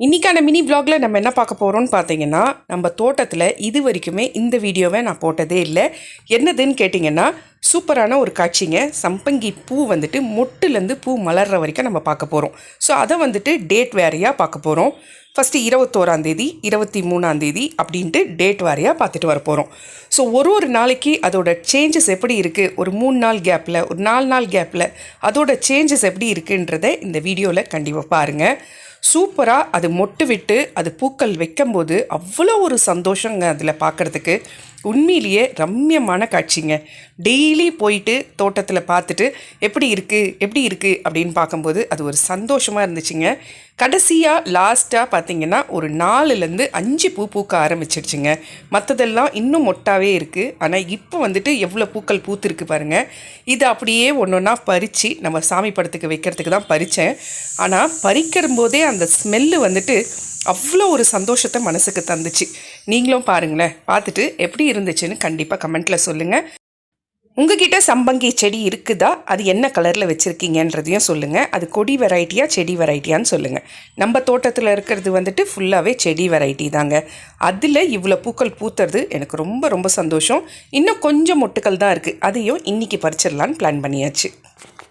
இன்றைக்கான மினி ப்ளாகில் நம்ம என்ன பார்க்க போகிறோம்னு பார்த்தீங்கன்னா நம்ம தோட்டத்தில் இது வரைக்குமே இந்த வீடியோவை நான் போட்டதே இல்லை. என்னதுன்னு கேட்டிங்கன்னா சூப்பரான ஒரு காட்சிங்க. சம்பங்கி பூ வந்துட்டு மொட்டுலேருந்து பூ மலர்ற வரைக்கும் நம்ம பார்க்க போகிறோம் ஸோ அதை வந்துட்டு டேட் வேறையாக பார்க்க போகிறோம் ஃபஸ்ட்டு இருபத்தோராந்தேதி இருபத்தி மூணாந்தேதி அப்படின்ட்டு டேட் வாரியாக பார்த்துட்டு வர போகிறோம் ஸோ ஒரு ஒரு நாளைக்கு அதோட சேஞ்சஸ் எப்படி இருக்குது ஒரு மூணு நாள் கேப்பில் ஒரு நாலு நாள் கேப்பில் அதோட சேஞ்சஸ் எப்படி இருக்குன்றதை இந்த வீடியோவில் கண்டிப்பாக பாருங்கள் சூப்பராக அது மொட்டு விட்டு அது பூக்கள் வைக்கும்போது அவ்வளோ ஒரு சந்தோஷங்க அதில் பார்க்குறதுக்கு. உண்மையிலேயே ரம்யமான காட்சிங்க. டெய்லி போயிட்டு தோட்டத்தில் பார்த்துட்டு எப்படி இருக்குது எப்படி இருக்குது அப்படின்னு பார்க்கும்போது அது ஒரு சந்தோஷமாக இருந்துச்சுங்க. கடைசியாக லாஸ்ட்டாக பார்த்தீங்கன்னா ஒரு நாலுலேருந்து அஞ்சு பூ பூக்க ஆரம்பிச்சிருச்சுங்க மற்றதெல்லாம் இன்னும் மொட்டாவே இருக்குது ஆனால் இப்போ வந்துட்டு எவ்வளோ பூக்கள் பூத்துருக்கு பாருங்கள் இது அப்படியே ஒன்று ஒன்றா பறித்து நம்ம சாமி படத்துக்கு வைக்கிறதுக்கு தான் பறித்தேன் ஆனால் பறிக்கிற போதே அந்த ஸ்மெல்லு வந்துட்டு அவ்வளோ ஒரு சந்தோஷத்தை மனசுக்கு தந்துச்சு. நீங்களும் பாருங்களேன் பார்த்துட்டு எப்படி இருந்துச்சுன்னு கண்டிப்பாக கமெண்ட்டில் சொல்லுங்கள் உங்ககிட்ட சம்பங்கி செடி இருக்குதா? அது என்ன கலரில் வச்சுருக்கீங்கன்றதையும் சொல்லுங்கள் அது கொடி வெரைட்டியாக செடி வெரைட்டியான்னு சொல்லுங்கள் நம்ம தோட்டத்தில் இருக்கிறது வந்துட்டு ஃபுல்லாகவே செடி வெரைட்டி தாங்க. அதில் இவ்வளோ பூக்கள் பூத்துறது எனக்கு ரொம்ப ரொம்ப சந்தோஷம். இன்னும் கொஞ்சம் மொட்டுக்கள் தான் இருக்குது அதையும் இன்றைக்கி பறிச்சிடலான்னு பிளான் பண்ணியாச்சு.